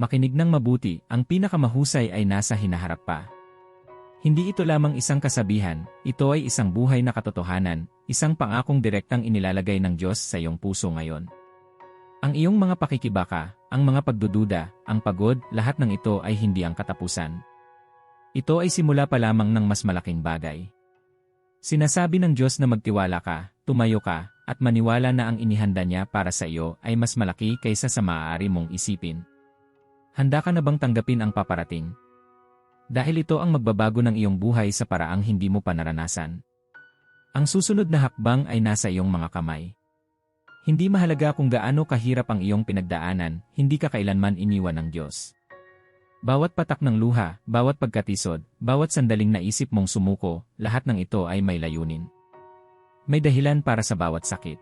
Makinig ng mabuti, ang pinakamahusay ay nasa hinaharap pa. Hindi ito lamang isang kasabihan, ito ay isang buhay na katotohanan, isang pangakong direktang inilalagay ng Diyos sa iyong puso ngayon. Ang iyong mga pakikibaka, ang mga pagdududa, ang pagod, lahat ng ito ay hindi ang katapusan. Ito ay simula pa lamang ng mas malaking bagay. Sinasabi ng Diyos na magtiwala ka, tumayo ka, at maniwala na ang inihanda niya para sa iyo ay mas malaki kaysa sa maaari mong isipin. Handa ka na bang tanggapin ang paparating? Dahil ito ang magbabago ng iyong buhay sa paraang hindi mo pa naranasan. Ang susunod na hakbang ay nasa iyong mga kamay. Hindi mahalaga kung gaano kahirap ang iyong pinagdaanan, hindi ka kailanman iniwan ng Diyos. Bawat patak ng luha, bawat pagkatisod, bawat sandaling naisip mong sumuko, lahat ng ito ay may layunin. May dahilan para sa bawat sakit.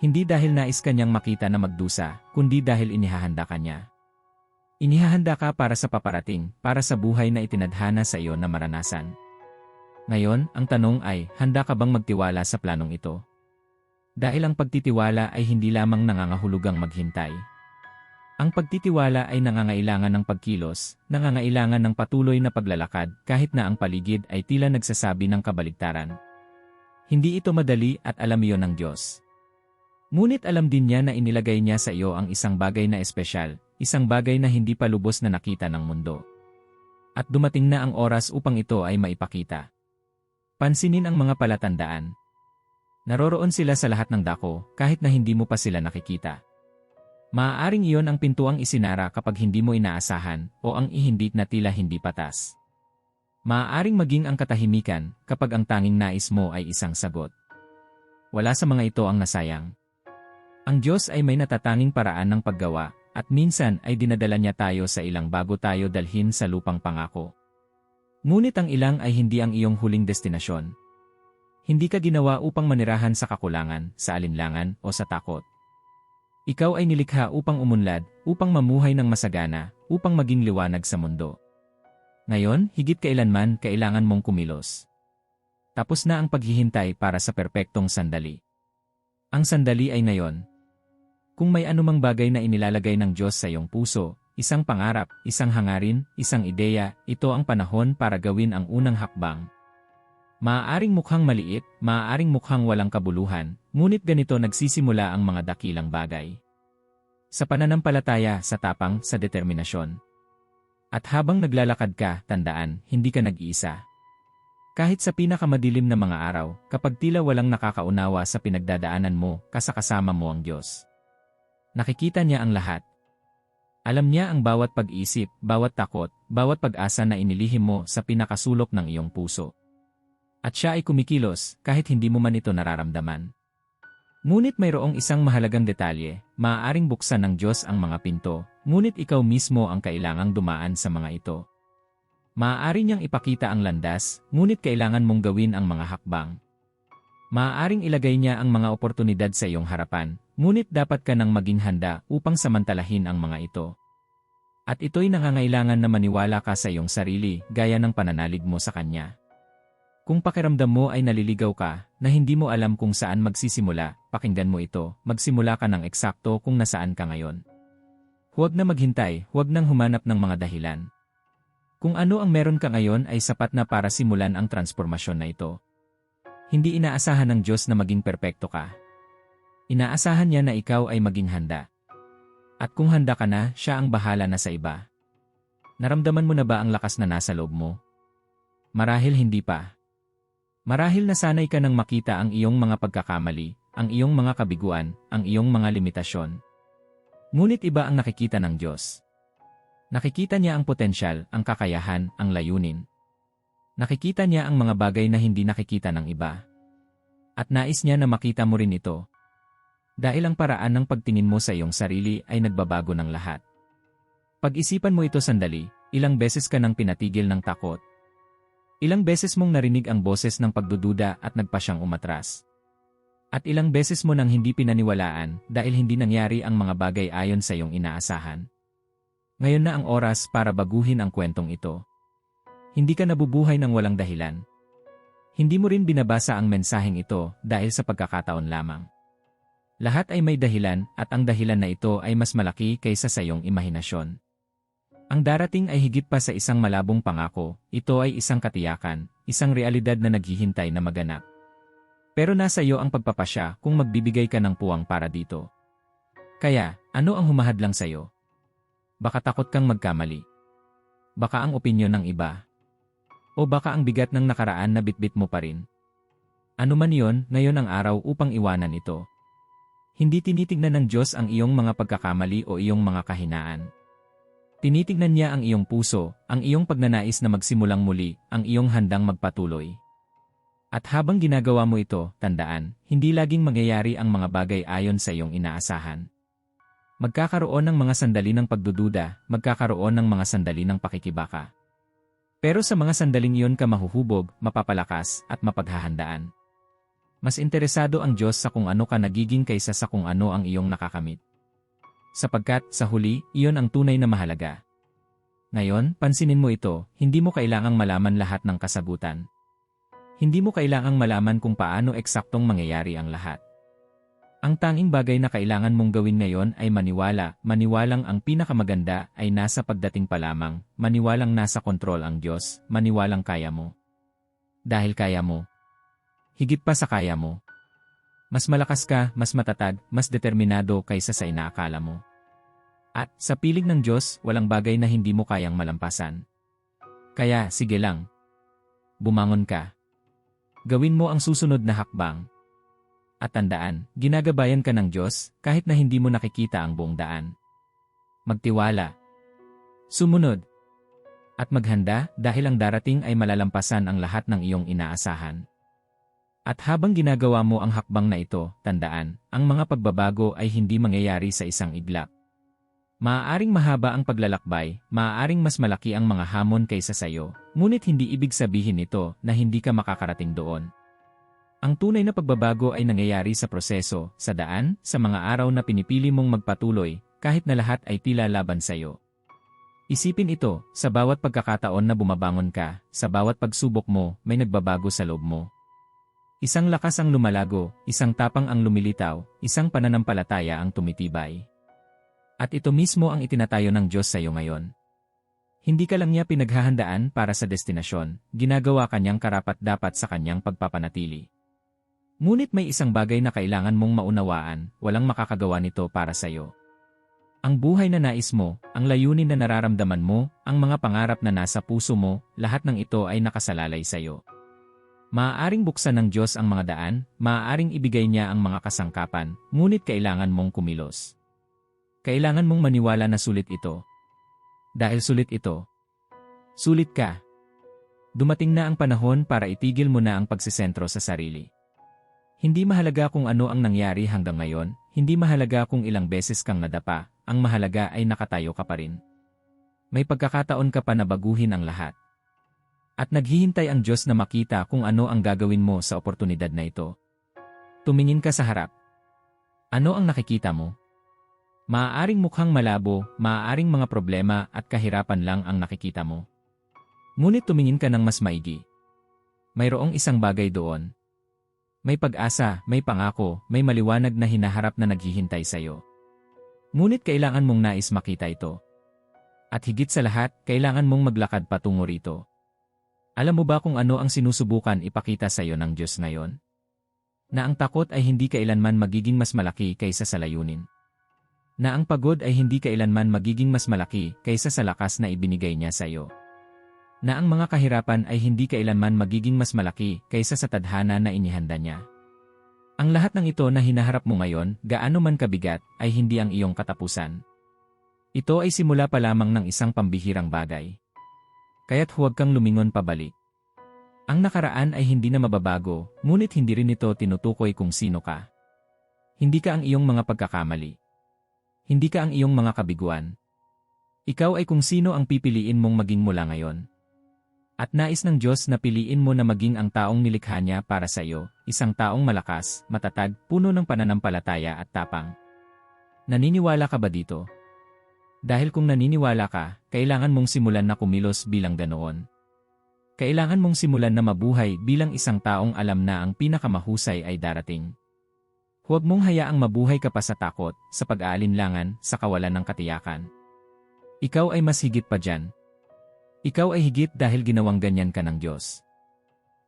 Hindi dahil nais kanyang makita na magdusa, kundi dahil inihahanda ka niya. Inihahanda ka para sa paparating, para sa buhay na itinadhana sa iyo na maranasan. Ngayon, ang tanong ay, handa ka bang magtiwala sa planong ito? Dahil ang pagtitiwala ay hindi lamang nangangahulugang maghintay. Ang pagtitiwala ay nangangailangan ng pagkilos, nangangailangan ng patuloy na paglalakad kahit na ang paligid ay tila nagsasabi ng kabaligtaran. Hindi ito madali at alam iyon ng Diyos. Ngunit alam din niya na inilagay niya sa iyo ang isang bagay na espesyal, isang bagay na hindi pa lubos na nakita ng mundo. At dumating na ang oras upang ito ay maipakita. Pansinin ang mga palatandaan. Naroroon sila sa lahat ng dako kahit na hindi mo pa sila nakikita. Maaaring iyon ang pintuang isinara kapag hindi mo inaasahan o ang ihindik na tila hindi patas. Maaaring maging ang katahimikan kapag ang tanging nais mo ay isang sagot. Wala sa mga ito ang nasayang. Ang Diyos ay may natatanging paraan ng paggawa at minsan ay dinadala niya tayo sa ilang bago tayo dalhin sa lupang pangako. Ngunit ang ilang ay hindi ang iyong huling destinasyon. Hindi ka ginawa upang manirahan sa kakulangan, sa alinlangan o sa takot. Ikaw ay nilikha upang umunlad, upang mamuhay ng masagana, upang maging liwanag sa mundo. Ngayon, higit kailanman, kailangan mong kumilos. Tapos na ang paghihintay para sa perpektong sandali. Ang sandali ay ngayon. Kung may anumang bagay na inilalagay ng Diyos sa iyong puso, isang pangarap, isang hangarin, isang ideya, ito ang panahon para gawin ang unang hakbang. Maaaring mukhang maliit, maaaring mukhang walang kabuluhan, ngunit ganito nagsisimula ang mga dakilang bagay. Sa pananampalataya, sa tapang, sa determinasyon. At habang naglalakad ka, tandaan, hindi ka nag-iisa. Kahit sa pinakamadilim na mga araw, kapag tila walang nakakaunawa sa pinagdadaanan mo, kasakasama mo ang Diyos. Nakikita niya ang lahat. Alam niya ang bawat pag-isip, bawat takot, bawat pag-asa na inilihim mo sa pinakasulok ng iyong puso. At siya ay kumikilos kahit hindi mo man ito nararamdaman. Ngunit mayroong isang mahalagang detalye, maaaring buksan ng Diyos ang mga pinto, ngunit ikaw mismo ang kailangang dumaan sa mga ito. Maaari niyang ipakita ang landas, ngunit kailangan mong gawin ang mga hakbang. Maaaring ilagay niya ang mga oportunidad sa iyong harapan, ngunit dapat ka nang maging handa upang samantalahin ang mga ito. At ito'y nangangailangan na maniwala ka sa iyong sarili, gaya ng pananalig mo sa Kanya. Kung pakiramdam mo ay naliligaw ka, na hindi mo alam kung saan magsisimula, pakinggan mo ito, magsimula ka ng eksakto kung nasaan ka ngayon. Huwag na maghintay, huwag nang humanap ng mga dahilan. Kung ano ang meron ka ngayon ay sapat na para simulan ang transformasyon na ito. Hindi inaasahan ng Diyos na maging perpekto ka. Inaasahan niya na ikaw ay maging handa. At kung handa ka na, siya ang bahala na sa iba. Naramdaman mo na ba ang lakas na nasa loob mo? Marahil hindi pa. Marahil nasanay ka nang makita ang iyong mga pagkakamali, ang iyong mga kabiguan, ang iyong mga limitasyon. Ngunit iba ang nakikita ng Diyos. Nakikita niya ang potensyal, ang kakayahan, ang layunin. Nakikita niya ang mga bagay na hindi nakikita ng iba. At nais niya na makita mo rin ito. Dahil ang paraan ng pagtingin mo sa iyong sarili ay nagbabago ng lahat. Pag-isipan mo ito sandali, ilang beses ka nang pinatigil ng takot, Ilang beses mong narinig ang boses ng pagdududa at nagpa siyang umatras. At ilang beses mo nang hindi pinaniwalaan dahil hindi nangyari ang mga bagay ayon sa iyong inaasahan. Ngayon na ang oras para baguhin ang kwentong ito. Hindi ka nabubuhay ng walang dahilan. Hindi mo rin binabasa ang mensaheng ito dahil sa pagkakataon lamang. Lahat ay may dahilan at ang dahilan na ito ay mas malaki kaysa sa iyong imahinasyon. Ang darating ay higit pa sa isang malabong pangako, ito ay isang katiyakan, isang realidad na naghihintay na maganap. Pero nasa iyo ang pagpapasya kung magbibigay ka ng puwang para dito. Kaya, ano ang humahadlang sa iyo? Baka takot kang magkamali. Baka ang opinyon ng iba. O baka ang bigat ng nakaraan na bitbit mo pa rin. Ano man yon, ngayon ang araw upang iwanan ito. Hindi tinitignan ng Diyos ang iyong mga pagkakamali o iyong mga kahinaan. Tinitignan niya ang iyong puso, ang iyong pagnanais na magsimulang muli, ang iyong handang magpatuloy. At habang ginagawa mo ito, tandaan, hindi laging mangyayari ang mga bagay ayon sa iyong inaasahan. Magkakaroon ng mga sandali ng pagdududa, magkakaroon ng mga sandali ng pakikibaka. Pero sa mga sandaling iyon ka mahuhubog, mapapalakas, at mapaghahandaan. Mas interesado ang Diyos sa kung ano ka nagiging kaysa sa kung ano ang iyong nakakamit sapagkat sa huli, iyon ang tunay na mahalaga. Ngayon, pansinin mo ito, hindi mo kailangang malaman lahat ng kasagutan. Hindi mo kailangang malaman kung paano eksaktong mangyayari ang lahat. Ang tanging bagay na kailangan mong gawin ngayon ay maniwala, maniwalang ang pinakamaganda ay nasa pagdating pa lamang, maniwalang nasa kontrol ang Diyos, maniwalang kaya mo. Dahil kaya mo. Higit pa sa kaya mo. Mas malakas ka, mas matatag, mas determinado kaysa sa inaakala mo. At sa piling ng Diyos, walang bagay na hindi mo kayang malampasan. Kaya, sige lang. Bumangon ka. Gawin mo ang susunod na hakbang. At tandaan, ginagabayan ka ng Diyos kahit na hindi mo nakikita ang buong daan. Magtiwala. Sumunod. At maghanda dahil ang darating ay malalampasan ang lahat ng iyong inaasahan. At habang ginagawa mo ang hakbang na ito, tandaan, ang mga pagbabago ay hindi mangyayari sa isang iglap. Maaaring mahaba ang paglalakbay, maaaring mas malaki ang mga hamon kaysa sa iyo, ngunit hindi ibig sabihin nito na hindi ka makakarating doon. Ang tunay na pagbabago ay nangyayari sa proseso, sa daan, sa mga araw na pinipili mong magpatuloy, kahit na lahat ay tila laban sa iyo. Isipin ito, sa bawat pagkakataon na bumabangon ka, sa bawat pagsubok mo, may nagbabago sa loob mo. Isang lakas ang lumalago, isang tapang ang lumilitaw, isang pananampalataya ang tumitibay. At ito mismo ang itinatayo ng Diyos sa iyo ngayon. Hindi ka lang niya pinaghahandaan para sa destinasyon, ginagawa kanyang karapat-dapat sa kanyang pagpapanatili. Ngunit may isang bagay na kailangan mong maunawaan, walang makakagawa nito para sa iyo. Ang buhay na nais mo, ang layunin na nararamdaman mo, ang mga pangarap na nasa puso mo, lahat ng ito ay nakasalalay sa iyo. Maaaring buksan ng Diyos ang mga daan, maaaring ibigay niya ang mga kasangkapan, ngunit kailangan mong kumilos. Kailangan mong maniwala na sulit ito. Dahil sulit ito. Sulit ka. Dumating na ang panahon para itigil mo na ang pagsisentro sa sarili. Hindi mahalaga kung ano ang nangyari hanggang ngayon, hindi mahalaga kung ilang beses kang nadapa, ang mahalaga ay nakatayo ka pa rin. May pagkakataon ka pa na baguhin ang lahat. At naghihintay ang Diyos na makita kung ano ang gagawin mo sa oportunidad na ito. Tumingin ka sa harap. Ano ang nakikita mo? Maaaring mukhang malabo, maaaring mga problema at kahirapan lang ang nakikita mo. Ngunit tumingin ka ng mas maigi. Mayroong isang bagay doon. May pag-asa, may pangako, may maliwanag na hinaharap na naghihintay sa iyo. Ngunit kailangan mong nais makita ito. At higit sa lahat, kailangan mong maglakad patungo rito. Alam mo ba kung ano ang sinusubukan ipakita sa iyo ng Diyos ngayon? Na ang takot ay hindi kailanman magiging mas malaki kaysa sa layunin. Na ang pagod ay hindi kailanman magiging mas malaki kaysa sa lakas na ibinigay niya sa iyo. Na ang mga kahirapan ay hindi kailanman magiging mas malaki kaysa sa tadhana na inihanda niya. Ang lahat ng ito na hinaharap mo ngayon, gaano man kabigat, ay hindi ang iyong katapusan. Ito ay simula pa lamang ng isang pambihirang bagay. Kaya't huwag kang lumingon pabalik. Ang nakaraan ay hindi na mababago, ngunit hindi rin ito tinutukoy kung sino ka. Hindi ka ang iyong mga pagkakamali. Hindi ka ang iyong mga kabiguan. Ikaw ay kung sino ang pipiliin mong maging mula ngayon. At nais ng Diyos na piliin mo na maging ang taong nilikha niya para sa iyo, isang taong malakas, matatag, puno ng pananampalataya at tapang. Naniniwala ka ba dito? Dahil kung naniniwala ka, kailangan mong simulan na kumilos bilang ganoon. Kailangan mong simulan na mabuhay bilang isang taong alam na ang pinakamahusay ay darating. Huwag mong hayaang mabuhay ka pa sa takot, sa pag-aalinlangan, sa kawalan ng katiyakan. Ikaw ay mas higit pa dyan. Ikaw ay higit dahil ginawang ganyan ka ng Diyos.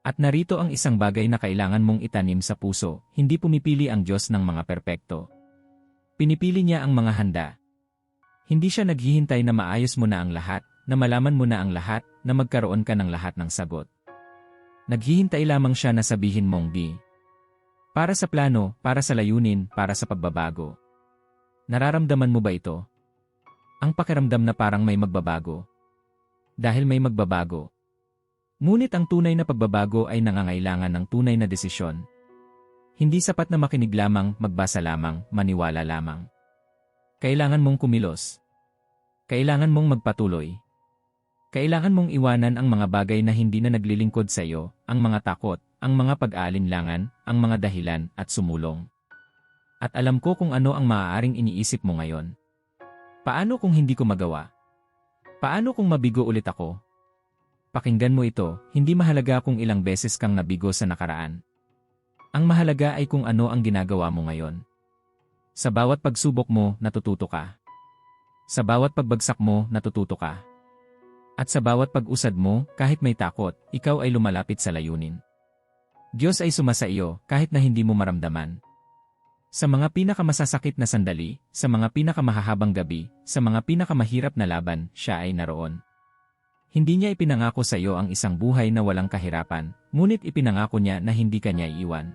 At narito ang isang bagay na kailangan mong itanim sa puso, hindi pumipili ang Diyos ng mga perpekto. Pinipili niya ang mga handa. Hindi siya naghihintay na maayos mo na ang lahat, na malaman mo na ang lahat, na magkaroon ka ng lahat ng sagot. Naghihintay lamang siya na sabihin mong di. Para sa plano, para sa layunin, para sa pagbabago. Nararamdaman mo ba ito? Ang pakiramdam na parang may magbabago. Dahil may magbabago. Ngunit ang tunay na pagbabago ay nangangailangan ng tunay na desisyon. Hindi sapat na makinig lamang, magbasa lamang, maniwala lamang. Kailangan mong kumilos. Kailangan mong magpatuloy. Kailangan mong iwanan ang mga bagay na hindi na naglilingkod sa iyo, ang mga takot, ang mga pag-aalinlangan, ang mga dahilan, at sumulong. At alam ko kung ano ang maaaring iniisip mo ngayon. Paano kung hindi ko magawa? Paano kung mabigo ulit ako? Pakinggan mo ito, hindi mahalaga kung ilang beses kang nabigo sa nakaraan. Ang mahalaga ay kung ano ang ginagawa mo ngayon. Sa bawat pagsubok mo, natututo ka. Sa bawat pagbagsak mo, natututo ka. At sa bawat pag-usad mo, kahit may takot, ikaw ay lumalapit sa layunin. Diyos ay sumasa iyo kahit na hindi mo maramdaman. Sa mga pinakamasasakit na sandali, sa mga pinakamahahabang gabi, sa mga pinakamahirap na laban, siya ay naroon. Hindi niya ipinangako sa iyo ang isang buhay na walang kahirapan, ngunit ipinangako niya na hindi ka niya iiwan.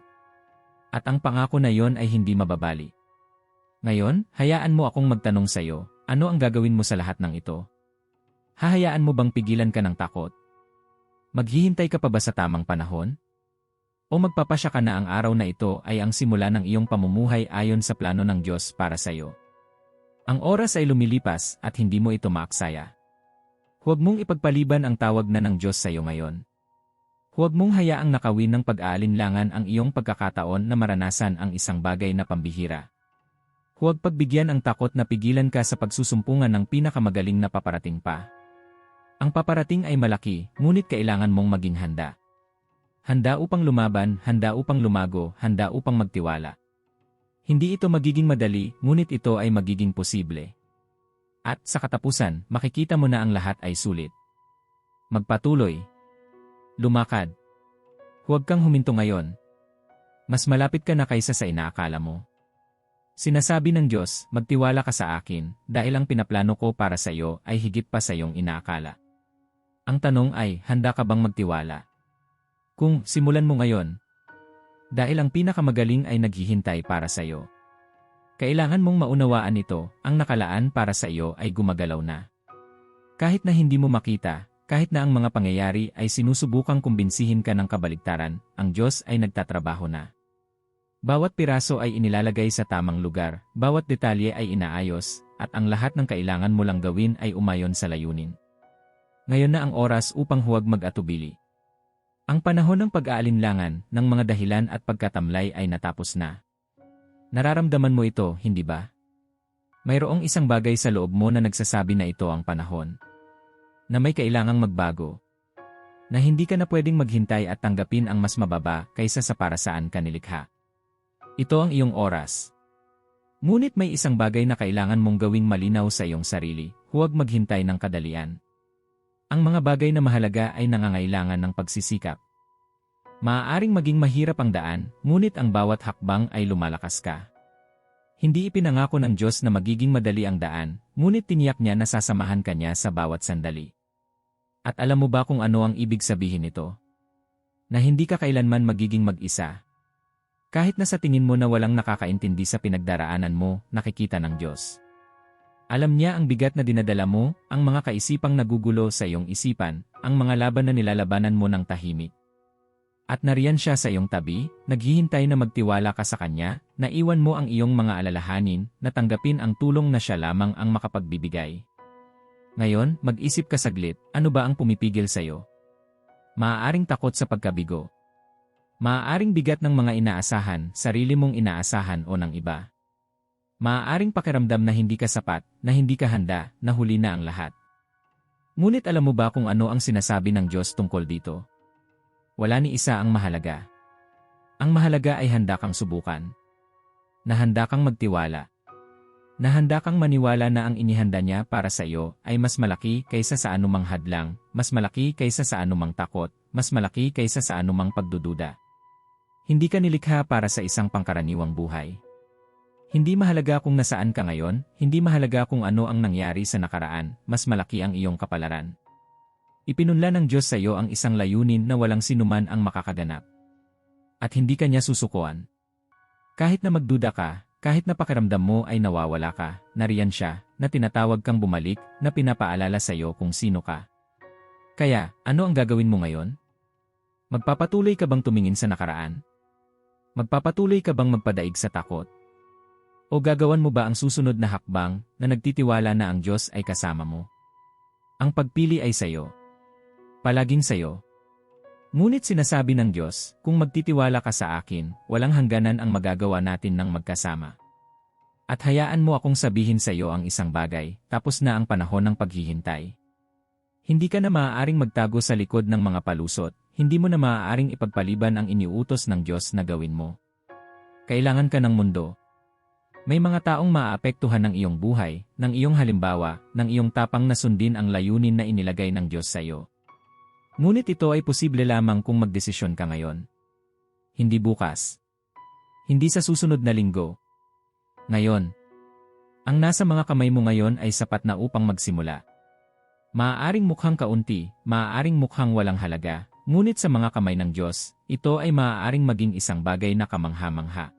At ang pangako na yon ay hindi mababali. Ngayon, hayaan mo akong magtanong sa iyo, ano ang gagawin mo sa lahat ng ito? Hahayaan mo bang pigilan ka ng takot? Maghihintay ka pa ba sa tamang panahon? O magpapasya ka na ang araw na ito ay ang simula ng iyong pamumuhay ayon sa plano ng Diyos para sa iyo? Ang oras ay lumilipas at hindi mo ito maaksaya. Huwag mong ipagpaliban ang tawag na ng Diyos sa iyo ngayon. Huwag mong hayaang nakawin ng pag-aalinlangan ang iyong pagkakataon na maranasan ang isang bagay na pambihira. Huwag pagbigyan ang takot na pigilan ka sa pagsusumpungan ng pinakamagaling na paparating pa. Ang paparating ay malaki, ngunit kailangan mong maging handa. Handa upang lumaban, handa upang lumago, handa upang magtiwala. Hindi ito magiging madali, ngunit ito ay magiging posible. At sa katapusan, makikita mo na ang lahat ay sulit. Magpatuloy. Lumakad. Huwag kang huminto ngayon. Mas malapit ka na kaysa sa inaakala mo. Sinasabi ng Diyos, magtiwala ka sa akin, dahil ang pinaplano ko para sa iyo ay higit pa sa iyong inaakala. Ang tanong ay, handa ka bang magtiwala? Kung simulan mo ngayon, dahil ang pinakamagaling ay naghihintay para sa iyo. Kailangan mong maunawaan ito, ang nakalaan para sa iyo ay gumagalaw na. Kahit na hindi mo makita, kahit na ang mga pangyayari ay sinusubukang kumbinsihin ka ng kabaligtaran, ang Diyos ay nagtatrabaho na. Bawat piraso ay inilalagay sa tamang lugar, bawat detalye ay inaayos, at ang lahat ng kailangan mo lang gawin ay umayon sa layunin. Ngayon na ang oras upang huwag mag-atubili. Ang panahon ng pag-aalinlangan ng mga dahilan at pagkatamlay ay natapos na. Nararamdaman mo ito, hindi ba? Mayroong isang bagay sa loob mo na nagsasabi na ito ang panahon. Na may kailangang magbago. Na hindi ka na pwedeng maghintay at tanggapin ang mas mababa kaysa sa para saan ka nilikha. Ito ang iyong oras. Ngunit may isang bagay na kailangan mong gawing malinaw sa iyong sarili, huwag maghintay ng kadalian. Ang mga bagay na mahalaga ay nangangailangan ng pagsisikap. Maaaring maging mahirap ang daan, ngunit ang bawat hakbang ay lumalakas ka. Hindi ipinangako ng Diyos na magiging madali ang daan, ngunit tiniyak niya na sasamahan ka niya sa bawat sandali. At alam mo ba kung ano ang ibig sabihin nito? Na hindi ka kailanman magiging mag-isa. Kahit na sa tingin mo na walang nakakaintindi sa pinagdaraanan mo, nakikita ng Diyos. Alam niya ang bigat na dinadala mo, ang mga kaisipang nagugulo sa iyong isipan, ang mga laban na nilalabanan mo ng tahimik. At nariyan siya sa iyong tabi, naghihintay na magtiwala ka sa kanya, na iwan mo ang iyong mga alalahanin, na tanggapin ang tulong na siya lamang ang makapagbibigay. Ngayon, mag-isip ka saglit, ano ba ang pumipigil sa iyo? Maaaring takot sa pagkabigo. Maaaring bigat ng mga inaasahan, sarili mong inaasahan o ng iba. Maaaring pakiramdam na hindi ka sapat, na hindi ka handa, na huli na ang lahat. Ngunit alam mo ba kung ano ang sinasabi ng Diyos tungkol dito? Wala ni isa ang mahalaga. Ang mahalaga ay handa kang subukan. Na handa kang magtiwala. na handa kang maniwala na ang inihanda niya para sa iyo ay mas malaki kaysa sa anumang hadlang, mas malaki kaysa sa anumang takot, mas malaki kaysa sa anumang pagdududa. Hindi ka nilikha para sa isang pangkaraniwang buhay. Hindi mahalaga kung nasaan ka ngayon, hindi mahalaga kung ano ang nangyari sa nakaraan, mas malaki ang iyong kapalaran. Ipinunla ng Diyos sa iyo ang isang layunin na walang sinuman ang makakaganap. At hindi ka niya susukuan. Kahit na magduda ka, kahit na pakiramdam mo ay nawawala ka, nariyan siya, na tinatawag kang bumalik, na pinapaalala sa iyo kung sino ka. Kaya, ano ang gagawin mo ngayon? Magpapatuloy ka bang tumingin sa nakaraan? Magpapatuloy ka bang magpadaig sa takot? O gagawan mo ba ang susunod na hakbang na nagtitiwala na ang Diyos ay kasama mo? Ang pagpili ay sayo. Palaging sayo. Ngunit sinasabi ng Diyos, kung magtitiwala ka sa akin, walang hangganan ang magagawa natin ng magkasama. At hayaan mo akong sabihin sa iyo ang isang bagay, tapos na ang panahon ng paghihintay. Hindi ka na maaaring magtago sa likod ng mga palusot, hindi mo na maaaring ipagpaliban ang iniutos ng Diyos na gawin mo. Kailangan ka ng mundo, may mga taong maaapektuhan ng iyong buhay, ng iyong halimbawa, ng iyong tapang na sundin ang layunin na inilagay ng Diyos sa iyo. Ngunit ito ay posible lamang kung magdesisyon ka ngayon. Hindi bukas. Hindi sa susunod na linggo. Ngayon. Ang nasa mga kamay mo ngayon ay sapat na upang magsimula. Maaaring mukhang kaunti, maaaring mukhang walang halaga, ngunit sa mga kamay ng Diyos, ito ay maaaring maging isang bagay na kamangha-mangha.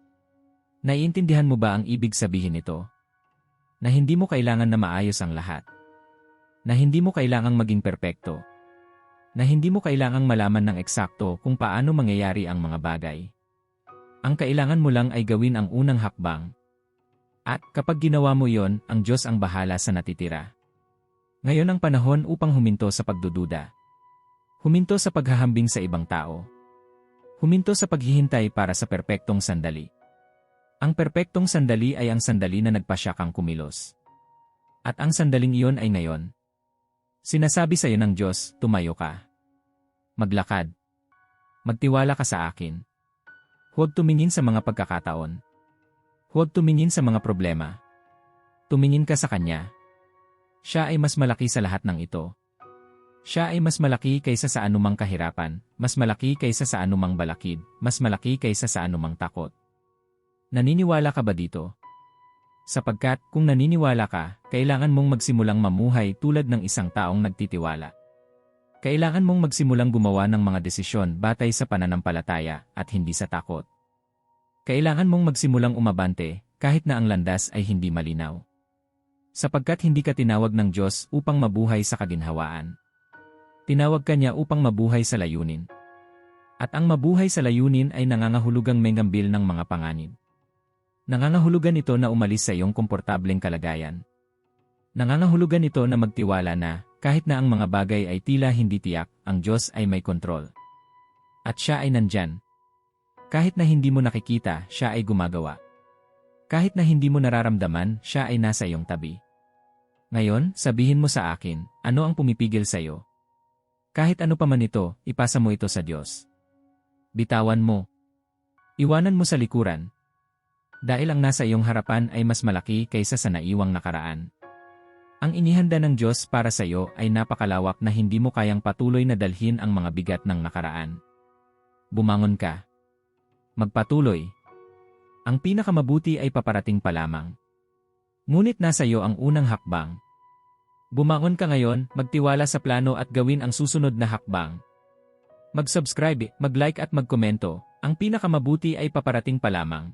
Naiintindihan mo ba ang ibig sabihin nito? Na hindi mo kailangan na maayos ang lahat. Na hindi mo kailangang maging perpekto. Na hindi mo kailangang malaman ng eksakto kung paano mangyayari ang mga bagay. Ang kailangan mo lang ay gawin ang unang hakbang. At kapag ginawa mo yon, ang Diyos ang bahala sa natitira. Ngayon ang panahon upang huminto sa pagdududa. Huminto sa paghahambing sa ibang tao. Huminto sa paghihintay para sa perpektong sandali. Ang perpektong sandali ay ang sandali na nagpasya kang kumilos. At ang sandaling iyon ay ngayon. Sinasabi sa iyo ng Diyos, tumayo ka. Maglakad. Magtiwala ka sa akin. Huwag tumingin sa mga pagkakataon. Huwag tumingin sa mga problema. Tumingin ka sa Kanya. Siya ay mas malaki sa lahat ng ito. Siya ay mas malaki kaysa sa anumang kahirapan, mas malaki kaysa sa anumang balakid, mas malaki kaysa sa anumang takot. Naniniwala ka ba dito? Sapagkat kung naniniwala ka, kailangan mong magsimulang mamuhay tulad ng isang taong nagtitiwala. Kailangan mong magsimulang gumawa ng mga desisyon batay sa pananampalataya at hindi sa takot. Kailangan mong magsimulang umabante kahit na ang landas ay hindi malinaw. Sapagkat hindi ka tinawag ng Diyos upang mabuhay sa kaginhawaan. Tinawag ka niya upang mabuhay sa layunin. At ang mabuhay sa layunin ay nangangahulugang may ngambil ng mga panganib. Nangangahulugan ito na umalis sa iyong komportableng kalagayan. Nangangahulugan ito na magtiwala na, kahit na ang mga bagay ay tila hindi tiyak, ang Diyos ay may kontrol. At siya ay nandyan. Kahit na hindi mo nakikita, siya ay gumagawa. Kahit na hindi mo nararamdaman, siya ay nasa iyong tabi. Ngayon, sabihin mo sa akin, ano ang pumipigil sa iyo? Kahit ano pa man ito, ipasa mo ito sa Diyos. Bitawan mo. Iwanan mo sa likuran, dahil ang nasa iyong harapan ay mas malaki kaysa sa naiwang nakaraan. Ang inihanda ng Diyos para sa iyo ay napakalawak na hindi mo kayang patuloy na dalhin ang mga bigat ng nakaraan. Bumangon ka. Magpatuloy. Ang pinakamabuti ay paparating pa lamang. Ngunit nasa iyo ang unang hakbang. Bumangon ka ngayon, magtiwala sa plano at gawin ang susunod na hakbang. Mag-subscribe, mag-like at magkomento, ang pinakamabuti ay paparating pa lamang.